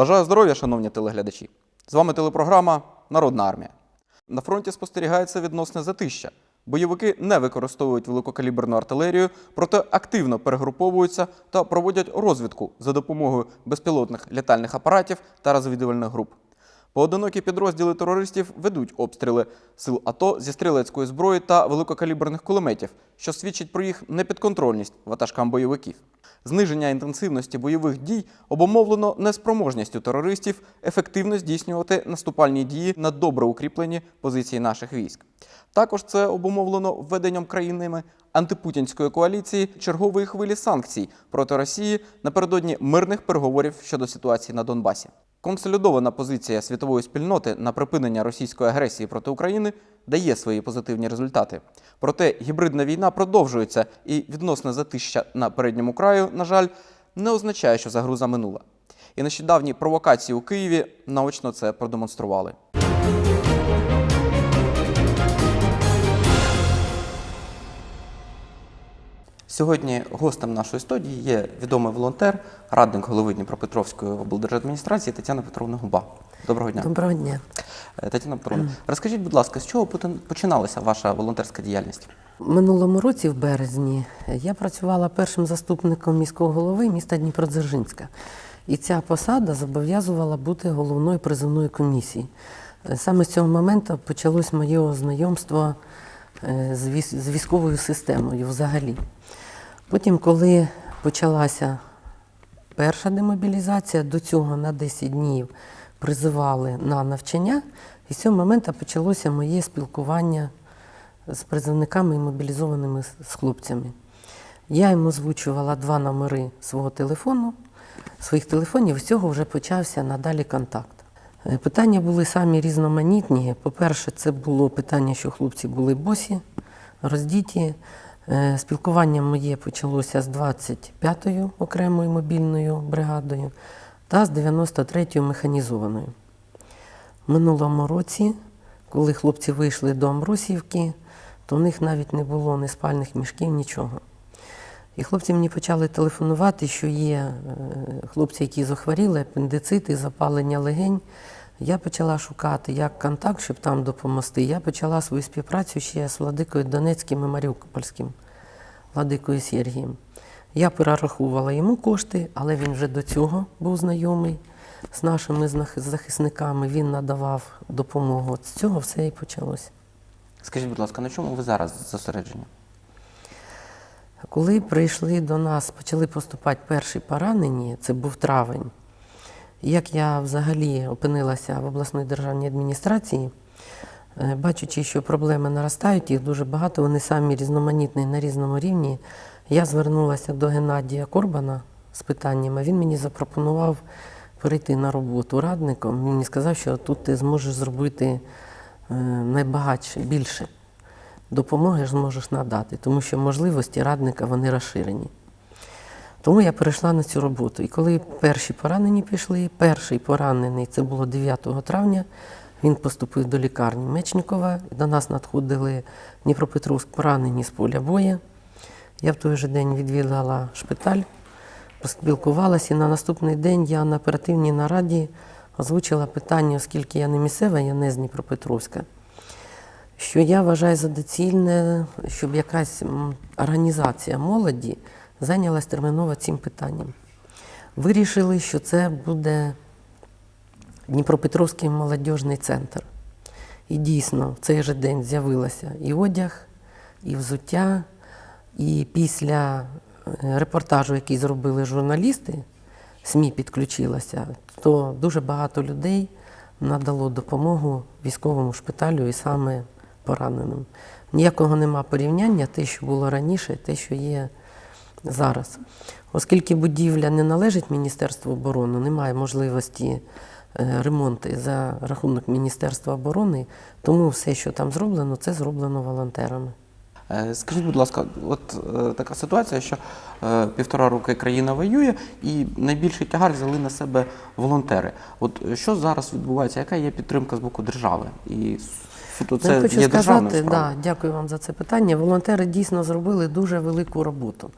Бажаю здоров'я, шановні телеглядачі. З вами телепрограма Народна армія. На фронті спостерігається відносне затища. Бойовики не використовують великокаліберну артилерію, проте активно перегруповуються та проводять розвідку за допомогою безпілотних літальних апаратів та розвідувальних груп. Поодинокі підрозділи терористів ведуть обстріли сил АТО зі стрілецької зброї та великокаліберних кулеметів, що свідчить про їх непідконтрольність ватажкам бойовиків. Зниження інтенсивності бойових дій обумовлено неспроможністю терористів ефективно здійснювати наступальні дії на добре укріплені позиції наших військ. Також це обумовлено введенням країнами антипутінської коаліції чергової хвилі санкцій проти Росії напередодні мирних переговорів щодо ситуації на Донбасі. Консолідована позиція світової спільноти на припинення російської агресії проти України дає свої позитивні результати. Проте гібридна війна продовжується, і відносне затища на передньому краю, на жаль, не означає, що загруза минула. І нещодавні провокації у Києві наочно це продемонстрували. Сьогодні гостем нашої студії є відомий волонтер, радник голови Дніпропетровської облдержадміністрації Тетяна Петровна Губа. Доброго дня. Доброго дня. Е, Тетяна Петровна, розкажіть, будь ласка, з чого починалася ваша волонтерська діяльність? Минулому році, в березні, я працювала першим заступником міського голови міста Дніпродзержинська. І ця посада зобов'язувала бути головною призовної комісії. Е, Саме з цього моменту почалось моє знайомство е, з військ- з військовою системою взагалі. Потім, коли почалася перша демобілізація, до цього на 10 днів призивали на навчання, і з цього моменту почалося моє спілкування з призовниками і мобілізованими з- хлопцями. Я їм озвучувала два номери свого телефону, своїх телефонів, з цього вже почався надалі контакт. Е, Питання були самі різноманітні. По-перше, це було питання, що хлопці були босі, роздіті. Е, Спілкування моє почалося з 25-ю окремою мобільною бригадою та з 93-ю механізованою. Минулому році, коли хлопці вийшли до Амбросівки, то в них навіть не було ні спальних мішків, нічого. І хлопці мені почали телефонувати, що є е, хлопці, які захворіли, апендицити, запалення легень. Я почала шукати як контакт, щоб там допомогти. Я почала свою співпрацю ще з владикою Донецьким і Маріупольським, владикою Сергієм. Я перераховувала йому кошти, але він вже до цього був знайомий з нашими захисниками. Він надавав допомогу. От З цього все і почалося. Скажіть, будь ласка, на чому ви зараз зосереджені? Коли прийшли до нас, почали поступати перші поранені, це був травень. Як я взагалі опинилася в обласній державній адміністрації, е, бачучи, що проблеми наростають, їх дуже багато, вони самі різноманітні на різному рівні, я звернулася до Геннадія Корбана з питанням, а він мені запропонував перейти на роботу радником. Він мені сказав, що тут ти зможеш зробити е, найбагатше, більше допомоги ж зможеш надати, тому що можливості радника вони розширені. Тому я перейшла на цю роботу. І коли перші поранені пішли, перший поранений це було 9 травня, він поступив до лікарні Мечникова. До нас надходили Дніпропетровськ поранені з поля бою. Я в той же день відвідала шпиталь, поспілкувалася, і на наступний день я на оперативній нараді озвучила питання, оскільки я не місцева, я не з Дніпропетровська що я вважаю за доцільне, щоб якась організація молоді зайнялась терміново цим питанням. Вирішили, що це буде Дніпропетровський молодіжний центр. І дійсно, в цей же день з'явилося і одяг, і взуття, і після е, репортажу, який зробили журналісти, СМІ підключилося, то дуже багато людей надало допомогу військовому шпиталю і саме пораненим. Ніякого нема порівняння, те, що було раніше, те, що є зараз. Оскільки будівля не належить Міністерству оборони, немає можливості е, ремонту за рахунок Міністерства оборони, тому все, що там зроблено, це зроблено волонтерами. Е, Скажіть, будь ласка, от е, така ситуація, що е, півтора роки країна воює, і найбільший тягар взяли на себе волонтери. От що зараз відбувається? Яка є підтримка з боку держави? І суто Ну, я це хочу є сказати, да, дякую вам за це питання. Волонтери дійсно зробили дуже велику роботу.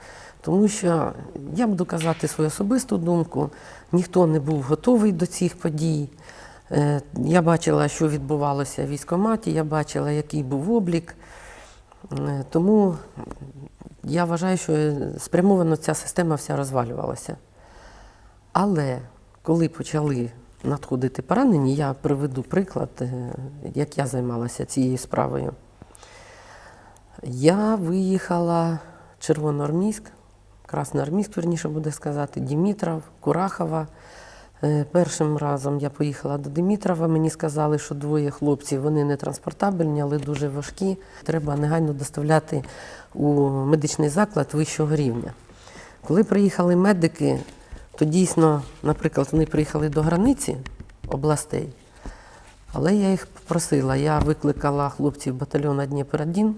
Тому що я буду казати свою особисту думку, ніхто не був готовий до цих подій. Е, Я бачила, що відбувалося в військкоматі, я бачила, який був облік. Е, Тому я вважаю, що спрямовано ця система вся розвалювалася. Але коли почали надходити поранені, я приведу приклад, е, як я займалася цією справою. Я виїхала в Червоноармійськ, Красноармійськ, верніше буде сказати, Дімітров, Курахова. Е, Першим разом я поїхала до Димітрова. Мені сказали, що двоє хлопців вони не транспортабельні, але дуже важкі. Треба негайно доставляти у медичний заклад вищого рівня. Коли приїхали медики, то дійсно, наприклад, вони приїхали до границі областей, але я їх попросила, я викликала хлопців батальйону Дніпро-1,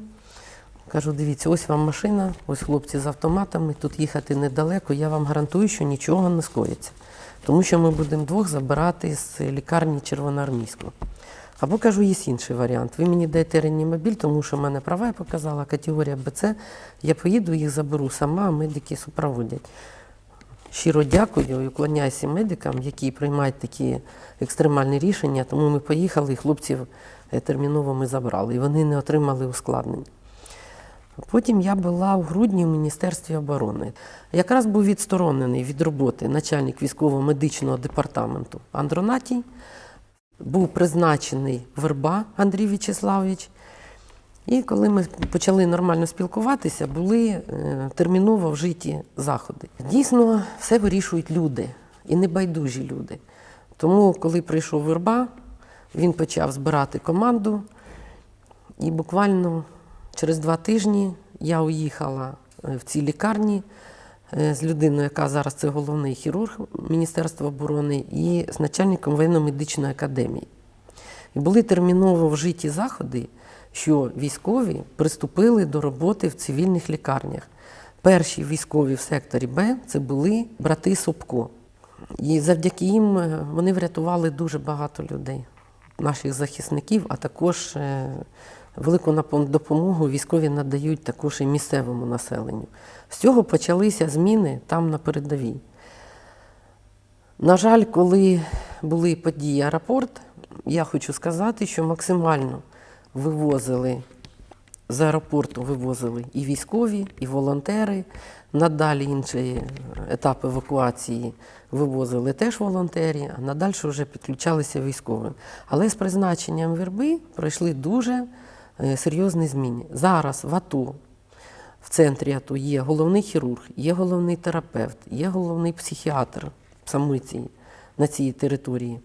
Кажу, дивіться, ось вам машина, ось хлопці з автоматами, тут їхати недалеко, я вам гарантую, що нічого не скоїться. Тому що ми будемо двох забирати з лікарні Червоноармійську. Або кажу, є інший варіант. Ви мені даєте реанімобіль, тому що в мене права я показала, категорія БЦ. Я поїду, їх заберу сама, а медики супроводять. Щиро дякую і уклоняюся медикам, які приймають такі екстремальні рішення. Тому ми поїхали, і хлопців е, терміново ми забрали, і вони не отримали ускладнень. Потім я була у грудні в Міністерстві оборони. Якраз був відсторонений від роботи начальник військово-медичного департаменту Андронатій. Був призначений Верба Андрій В'ячеславович. І коли ми почали нормально спілкуватися, були е, терміново вжиті заходи. Дійсно, все вирішують люди і небайдужі люди. Тому, коли прийшов Верба, він почав збирати команду, і буквально через два тижні я уїхала е, в цій лікарні е, з людиною, яка зараз це головний хірург Міністерства оборони, і з начальником воєнно-медичної академії. І були терміново вжиті заходи, що військові приступили до роботи в цивільних лікарнях. Перші військові в секторі Б це були брати Собко. І завдяки їм е, вони врятували дуже багато людей, наших захисників, а також велику допомогу військові надають також і місцевому населенню. З цього почалися зміни там на передовій. На жаль, коли були події аеропорт, я хочу сказати, що максимально вивозили з аеропорту вивозили і військові, і волонтери. Надалі інші етапи евакуації вивозили теж волонтери, а надалі вже підключалися військові. Але з призначенням верби пройшли дуже серйозні зміни. Зараз в АТО в центрі АТО є головний хірург, є головний терапевт, є головний психіатр саме на цій території,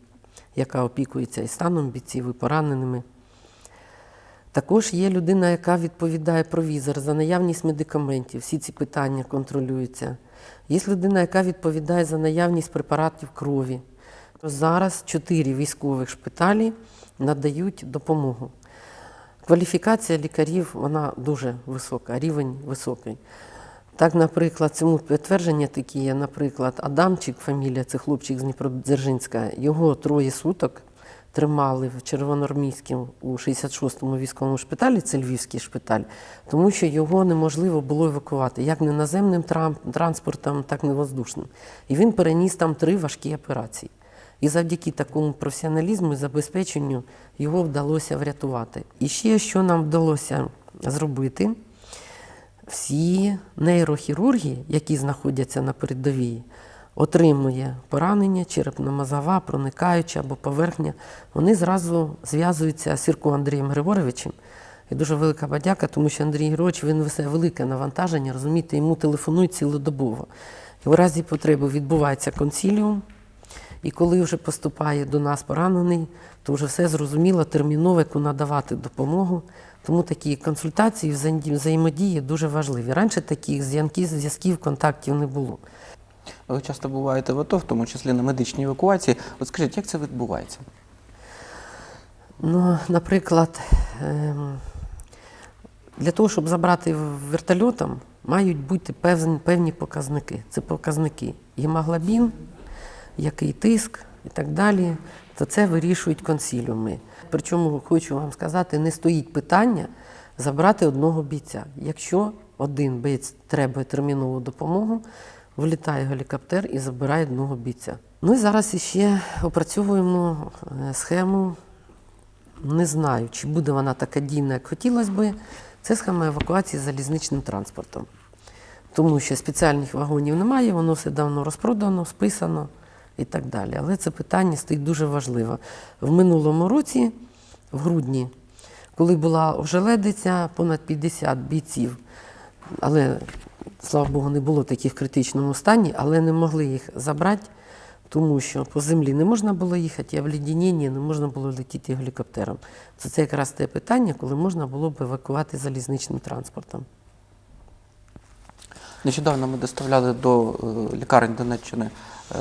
яка опікується і станом бійців, і пораненими. Також є людина, яка відповідає провізор за наявність медикаментів. Всі ці питання контролюються. Є людина, яка відповідає за наявність препаратів крові. Зараз чотири військових шпиталі надають допомогу. Кваліфікація лікарів вона дуже висока, рівень високий. Так, наприклад, цьому підтвердження такі є, наприклад, Адамчик, фамілія, це хлопчик з Дніпродзержинська, його троє суток тримали в Червоноармійському у 66-му військовому шпиталі, це Львівський шпиталь, тому що його неможливо було евакувати як не наземним транспортом, так і воздушним. І він переніс там три важкі операції. І завдяки такому професіоналізму і забезпеченню його вдалося врятувати. І ще що нам вдалося зробити, всі нейрохірурги, які знаходяться на передовій, отримує поранення, черепно-мозова, проникаюча або поверхня, вони зразу зв'язуються з Сірко Андрієм Григоровичем. І дуже велика подяка, тому що Андрій Григорович він несе велике навантаження, розумієте, йому телефонують цілодобово. І в разі потреби відбувається консіліум, і коли вже поступає до нас поранений, то вже все зрозуміло, терміново, яку надавати допомогу. Тому такі консультації, взаємодії дуже важливі. Раніше таких зв'язків, контактів не було. Ви часто буваєте в АТО, в тому числі на медичній евакуації. От скажіть, як це відбувається? Ну, наприклад, ем, для того, щоб забрати вертольотом, мають бути певні показники. Це показники гемоглобін, який тиск і так далі. То це вирішують консіліуми. Причому хочу вам сказати, не стоїть питання забрати одного бійця. Якщо один боєць треба термінову допомогу, влітає гелікоптер і забирає одного бійця. Ну і зараз іще опрацьовуємо е, схему. Не знаю, чи буде вона така дійна, як хотілося би. Це схема евакуації залізничним транспортом. Тому що спеціальних вагонів немає, воно все давно розпродано, списано і так далі. Але це питання стоїть дуже важливо. В минулому році, в грудні, коли була ожеледиця, понад 50 бійців, але, слава Богу, не було таких в критичному стані, але не могли їх забрати, тому що по землі не можна було їхати, а в лідінні не можна було летіти гелікоптером. Це, це якраз те питання, коли можна було б евакувати залізничним транспортом. Нещодавно ми доставляли до е, лікарень Донеччини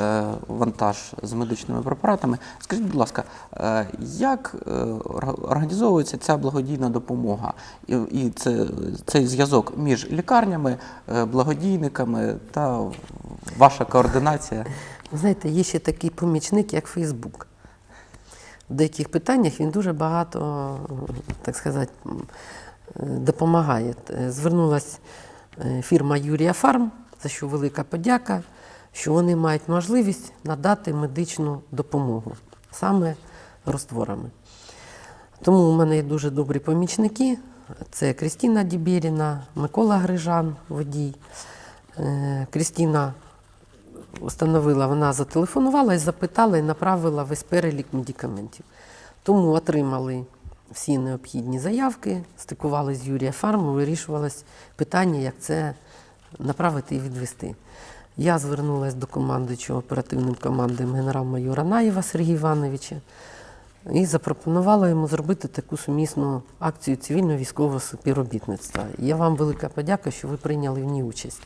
е, вантаж з медичними препаратами. Скажіть, будь ласка, е, як організовується ця благодійна допомога і, і це, цей зв'язок між лікарнями, благодійниками та ваша координація? Знаєте, є ще такий помічник, як Фейсбук. В деяких питаннях він дуже багато, так сказати, допомагає. Звернулася фірма Юрія Фарм, за що велика подяка, що вони мають можливість надати медичну допомогу саме розтворами. Тому у мене є дуже добрі помічники. Це Крістіна Дібєріна, Микола Грижан, водій. Е, Крістіна установила, вона зателефонувала і запитала і направила весь перелік медикаментів. Тому отримали всі необхідні заявки, стикували з Юрія Фарму, вирішувалось питання, як це направити і відвести. Я звернулася до командуючого оперативним командам генерал-майора Наєва Сергія Івановича і запропонувала йому зробити таку сумісну акцію цивільно-військового співробітництва. Я вам велика подяка, що ви прийняли в ній участь.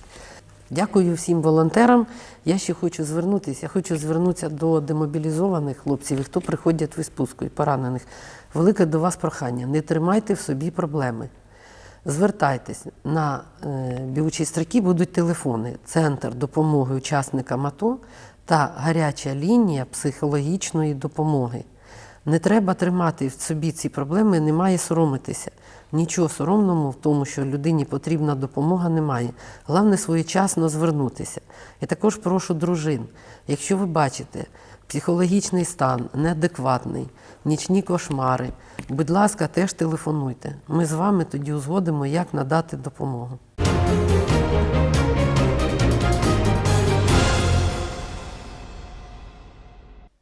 Дякую всім волонтерам. Я ще хочу звернутися. Я хочу звернутися до демобілізованих хлопців, хто приходять в відпустку і поранених. Велике до вас прохання. Не тримайте в собі проблеми. Звертайтесь на е, бігучі строки будуть телефони, центр допомоги учасникам АТО та гаряча лінія психологічної допомоги. Не треба тримати в собі ці проблеми, немає соромитися. Нічого соромному в тому, що людині потрібна допомога, немає. Головне своєчасно звернутися. І також прошу дружин, якщо ви бачите психологічний стан неадекватний, нічні кошмари, будь ласка, теж телефонуйте. Ми з вами тоді узгодимо, як надати допомогу.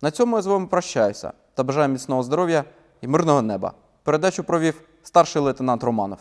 На цьому я з вами прощаюся та бажаю міцного здоров'я і мирного неба. Передачу провів старший лейтенант Романов.